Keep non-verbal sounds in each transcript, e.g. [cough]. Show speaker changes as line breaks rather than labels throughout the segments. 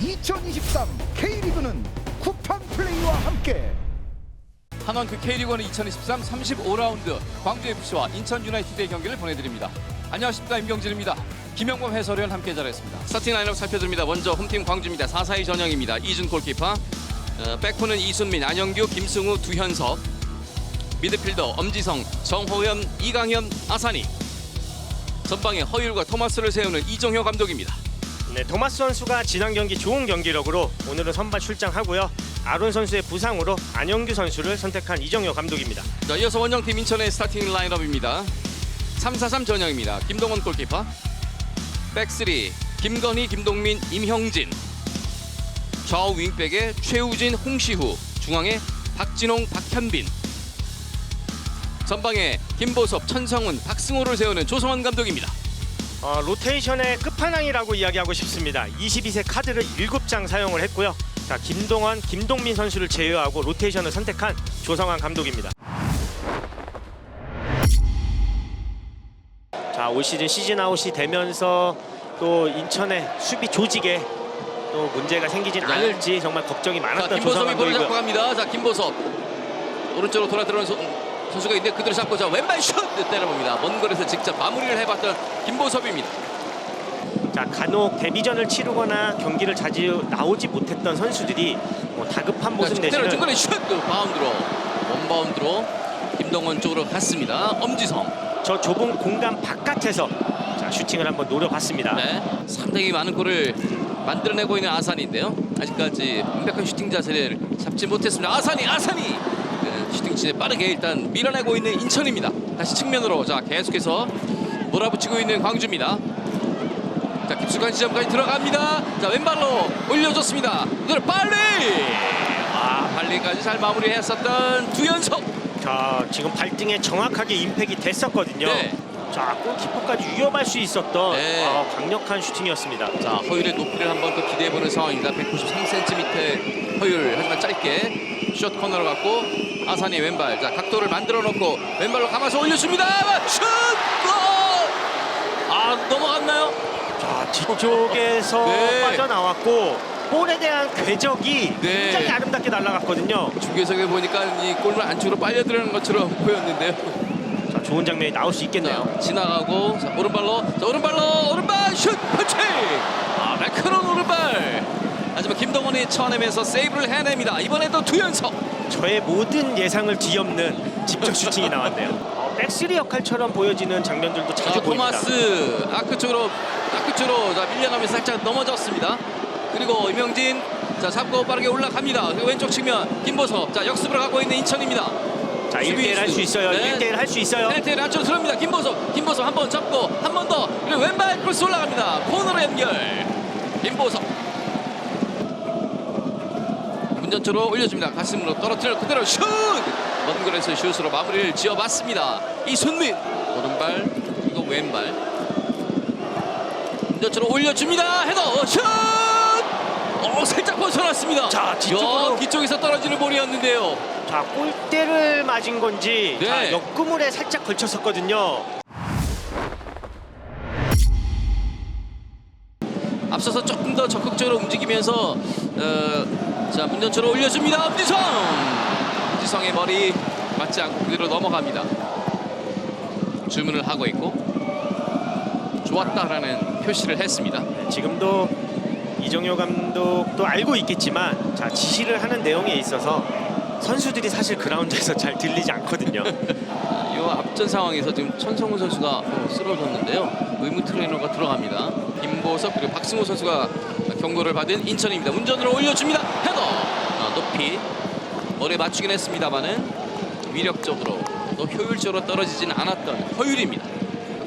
2023 K리그는 쿠팡 플레이와 함께
한원 그 K리그1 2023 35라운드 광주FC와 인천 유나이티드의 경기를 보내드립니다. 안녕하십니까 임경진입니다. 김영범 해설위원 함께 자리했습니다. 스타팅 라인업 살펴드립니다. 먼저 홈팀 광주입니다. 4-4-2 전형입니다. 이준 골키퍼, 어, 백호는 이순민, 안영규, 김승우, 두현석, 미드필더 엄지성, 정호연, 이강현, 아사니, 전방에 허율과 토마스를 세우는 이정효 감독입니다.
네, 토마스 선수가 지난 경기 좋은 경기력으로 오늘은 선발 출장하고요. 아론 선수의 부상으로 안영규 선수를 선택한 이정효 감독입니다.
자, 이어서 원정팀 인천의 스타팅 라인업입니다. 3-4-3 전형입니다. 김동원 골키퍼, 백스리 김건희, 김동민, 임형진, 좌우 윙백에 최우진, 홍시후, 중앙에 박진홍, 박현빈, 전방에 김보섭, 천성훈, 박승호를 세우는 조성원 감독입니다.
어, 로테이션의 끝판왕이라고 이야기하고 싶습니다. 22세 카드를 7장 사용을 했고요. 자, 김동원, 김동민 선수를 제외하고 로테이션을 선택한 조성환 감독입니다. 자, 올 시즌 시즌 아웃이 되면서 또 인천의 수비 조직에 또 문제가 생기진
네.
않을지 정말 걱정이
자,
많았던
김보섭이
조성환
볼을 잡고
감독이고요.
갑니다. 자, 김보섭 오른쪽으로 돌아 들어오는 선- 선수가 있는데 그대로 잡고 자 왼발 슛 때려봅니다. 먼 거리에서 직접 마무리를 해봤던 김보섭입니다.
자 간혹 데뷔전을 치르거나 경기를 자주 나오지 못했던 선수들이 뭐 다급한 모습
자, 그대로
내지는
중간에 슛또 바운드로 원바운드로 김동원 쪽으로 갔습니다. 엄지성.
저 좁은 공간 바깥에서 자 슈팅을 한번 노려봤습니다.
네. 상당히 많은 골을 만들어내고 있는 아산인데요. 아직까지 완벽한 슈팅 자세를 잡지 못했습니다. 아산이 아산이 네, 슈팅 진에 빠르게 일단 밀어내고 있는 인천입니다. 다시 측면으로 자 계속해서 몰아붙이고 있는 광주입니다. 자 깊숙한 지점까지 들어갑니다. 자 왼발로 올려줬습니다. 그대로 빨리 아 빨리까지 잘 마무리했었던 두연석.
자 지금 발등에 정확하게 임팩이 됐었거든요.
네.
자 골키퍼까지 위협할 수 있었던
네.
아, 강력한 슈팅이었습니다.
자 허율의 높이를 한번 더 기대해보는 상황입니다 193cm 허율 하지만 짧게 숏 코너로 갔고 아산이 왼발 자 각도를 만들어 놓고 왼발로 감아서 올려줍니다 슛! 골! 아 넘어갔나요?
자 뒤쪽에서
네.
빠져나왔고 볼에 대한 궤적이
네.
굉장히 아름답게 날아갔거든요.
중계석에 보니까 이 골문 안쪽으로 빨려 들어가는 것처럼 [laughs] 보였는데요
자 좋은 장면이 나올 수 있겠네요.
자, 지나가고 자, 오른발로 자, 오른발로 오른발 슛 펀치 아 하지만 김동원이 쳐내면서 세이브를 해냅니다 이번에도 두연석
저의 모든 예상을 뒤엎는 직접 슈팅이 나왔네요. 어, 백스리 역할처럼 보여지는 장면들도
자,
자주 보입니다.
토마스 아크 쪽으로 아크 쪽으로 자 밀려나면서 살짝 넘어졌습니다. 그리고 이명진 자 잡고 빠르게 올라갑니다. 그리고 왼쪽 측면 김보섭 자 역습을 가고 있는 인천입니다.
자
수비
1대1 할수
수.
있어요.
네.
1대1 할 수 있어요.
펜테를 안쪽으로 들어옵니다. 김보섭 김보섭 한 번 잡고 한 번 더 그리고 왼발 크로스 올라갑니다. 코너로 연결 김보섭 문전초로 올려줍니다. 가슴으로 떨어뜨려 그대로 슛! 먼 거리에서 슛으로 마무리를 지어봤습니다. 이순민 오른발 그리고 왼발 문전초로 올려줍니다. 헤더 슛! 어 살짝 벗어났습니다.
자, 뒤쪽으로.
야, 뒤쪽에서 떨어지는 볼이었는데요.
자 골대를 맞은 건지
네.
자, 옆구물에 살짝 걸쳤었거든요.
앞서서 조금 더 적극적으로 움직이면서 어, 자 문전초로 올려줍니다. 엄지성 엄지성의 머리 맞지 않고 그대로 넘어갑니다. 주문을 하고 있고 좋았다라는 표시를 했습니다.
지금도 이정효 감독도 알고 있겠지만 자 지시를 하는 내용에 있어서 선수들이 사실 그라운드에서 잘 들리지 않거든요. [laughs]
이 앞전 상황에서 지금 천성훈 선수가 어, 쓰러졌는데요. 의무 트레이너가 들어갑니다. 김보섭 그리고 박승호 선수가 경고를 받은 인천입니다. 운전으로 올려줍니다. 헤더 아, 높이 머리에 맞추긴 했습니다만은 위력적으로 또 효율적으로 떨어지진 않았던 허율입니다.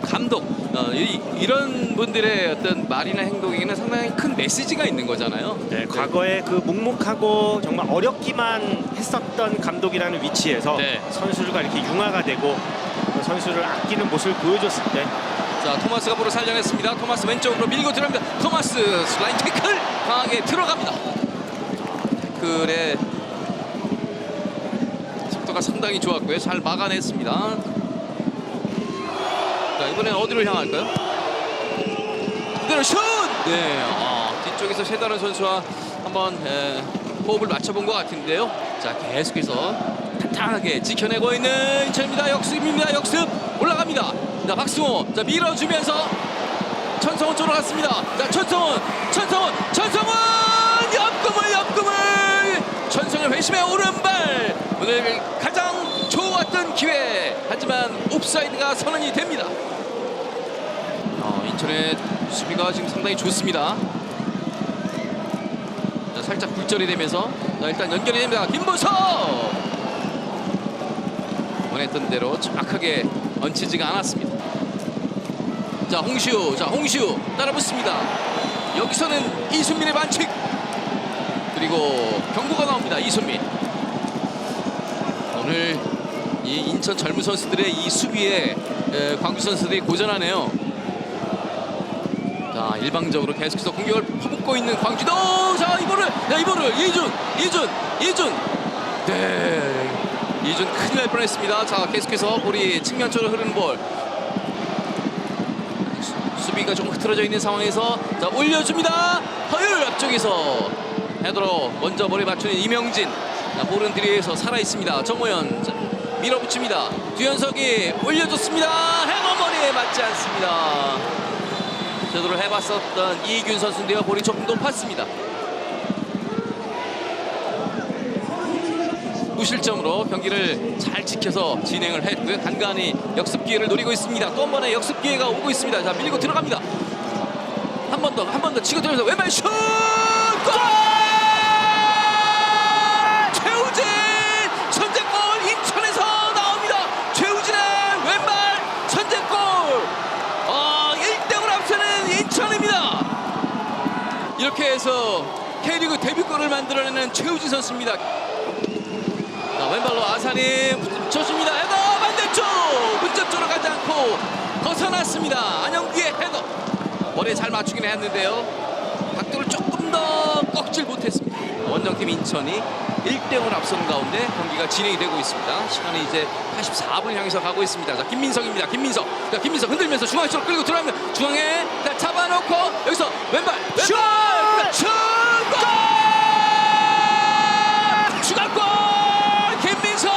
감독 어, 이, 런 분들의 어떤 말이나 행동에는 상당히 큰 메시지가 있는 거잖아요.
네, 과거에 그 묵묵하고 정말 어렵기만 했었던 감독이라는 위치에서
네.
선수들과 이렇게 융화가 되고 그 선수를 아끼는 모습을 보여줬을 때
자 토마스가 볼을 살려냈습니다. 토마스 왼쪽으로 밀고 들어갑니다. 토마스 슬라인 태클 강하게 들어갑니다. 태클의 속도가 상당히 좋았고요. 잘 막아냈습니다. 자 이번엔 어디로 향할까요? 그대로 슛! 네, 아, 뒤쪽 앞쪽에서 최다른 선수와 한번 에, 호흡을 맞춰본 것 같은데요. 자 계속해서 탄탄하게 지켜내고 있는 인천입니다. 역습입니다. 역습 올라갑니다. 자 박승호 자 밀어주면서 천성훈 쪽으로 갔습니다. 자 천성훈 천성훈 천성훈 옆금을 옆금을 천성훈 회심의 오른발 오늘 가장 좋았던 기회 하지만 옵사이드가 선언이 됩니다. 어, 인천의 수비가 지금 상당히 좋습니다. 자, 살짝 굴절이 되면서 자, 일단 연결이 됩니다. 김보석 원했던 대로 정확하게 얹히지가 않았습니다. 자 홍시우 자 홍시우 따라붙습니다. 여기서는 이순민의 반칙 그리고 경고가 나옵니다. 이순민 인천 젊은 선수들의 이 수비에 에, 광주 선수들이 고전하네요. 자 일방적으로 계속해서 공격을 퍼붓고 있는 광주도! 자 이거를! 야 이거를! 이준! 이준! 이준! 네. 이준 큰일 날 뻔했습니다. 자 계속해서 볼이 측면 쪽으로 흐르는 볼. 수- 수비가 좀 흐트러져 있는 상황에서 자 올려줍니다. 허율 앞쪽에서 헤더로 먼저 머리 맞추는 이명진. 자, 볼은 뒤에서 살아 있습니다. 정호연 자, 밀어붙입니다. 두현석이 올려줬습니다. 헤더 머리에 맞지 않습니다. 제대로 해봤었던 이균 선수인데요. 볼이 조금 높았습니다. 무실점으로 경기를 잘 지켜서 진행을 했고요. 간간히 역습 기회를 노리고 있습니다. 또 한 번의 역습 기회가 오고 있습니다. 자 밀리고 들어갑니다. 한 번 더, 한 번 더 치고 들어면서 왼발 슛! 골! 최우진 선제골 인천에서 나옵니다. 최우진의 왼발 선제골. 아, 1대0을 앞서는 인천입니다. 이렇게 해서 K리그 데뷔골을 만들어내는 최우진 선수입니다. 자, 왼발로 아산이 붙여줍니다. 헤더 반대쪽 문짝쪽으로 가지 않고 벗어났습니다. 안영기의 헤더 머리에 잘 맞추긴 했는데요. 각도를 조금 더 꺾질 못했습니다. 원정팀 인천이 1대0을 앞서는 가운데 경기가 진행이 되고 있습니다. 시간이 이제 84분 향해서 가고 있습니다. 자, 김민석입니다. 김민석. 자, 김민석 흔들면서 중앙 쪽으로 끌고 들어가면 중앙에 자, 잡아놓고 여기서 왼발 슛! 슛! 골! 추가골! 김민석!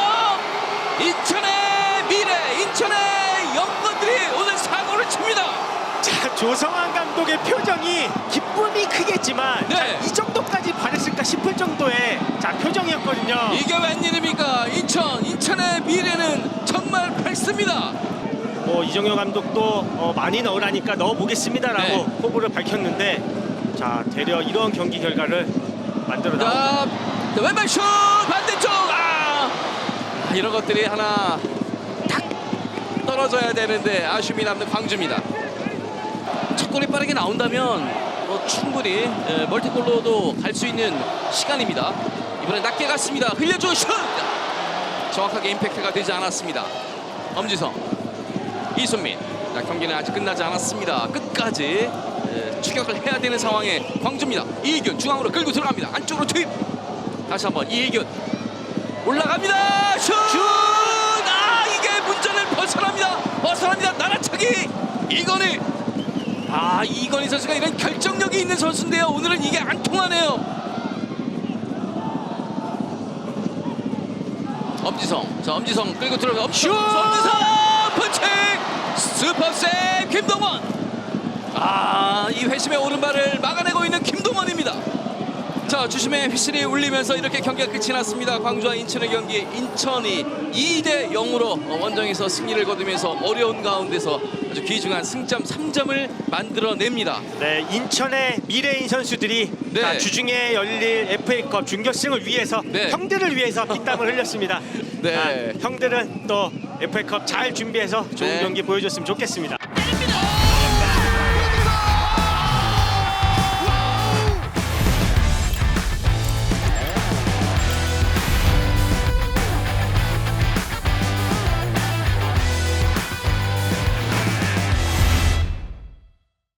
인천의 미래, 인천의 영건들이 오늘 사고를 칩니다.
자 조성환 감독의 표정이 기쁨이 크겠지만
네.
자, 바랬을까 싶을 정도의 자 표정이었거든요.
이게 웬일입니까? 인천, 인천의 미래는 정말 밝습니다.
뭐 이정효 감독도 어, 많이 넣으라니까 넣어보겠습니다라고
네.
포부를 밝혔는데 자 되려 이런 경기 결과를 만들어 나.
자, 자, 왼발 슛 반대쪽 아! 아, 이런 것들이 하나 탁 떨어져야 되는데 아쉬움이 남는 광주입니다. 첫 골이 빠르게 나온다면 뭐 충분히 에, 멀티골로도 갈 수 있는 시간입니다. 이번에 낮게 갔습니다. 흘려줘 슛! 정확하게 임팩트가 되지 않았습니다. 엄지성, 이순민. 자, 경기는 아직 끝나지 않았습니다. 끝까지 에, 추격을 해야 되는 상황에 광주입니다. 이희균 중앙으로 끌고 들어갑니다. 안쪽으로 투입. 다시 한번 이희균 올라갑니다. 슛! 아 이게 문전을 벗어납니다. 벗어납니다. 나라차기 이건희. 아 이건희 선수가 이런 결정력이 있는 선수인데요. 오늘은 이게 안 통하네요. 엄지성. 자 엄지성 끌고 들어가. 엄지성. 엄지성 펀칭. 슈퍼 세이브 김동원. 아 이 회심의 오른발을 막아내고 있는 김동원입니다. 자 주심의 휘슬이 울리면서 이렇게 경기가 끝이 났습니다. 광주와 인천의 경기 인천이 2대 0으로 원정에서 승리를 거두면서 어려운 가운데서 아주 귀중한 승점 3점을 만들어냅니다.
네, 인천의 미래인 선수들이
네.
자, 주중에 열릴 FA컵 준결승을 위해서
네.
형들을 위해서 피땀을 흘렸습니다. [laughs]
네.
아, 형들은 또 FA컵 잘 준비해서 좋은
네.
경기 보여줬으면 좋겠습니다.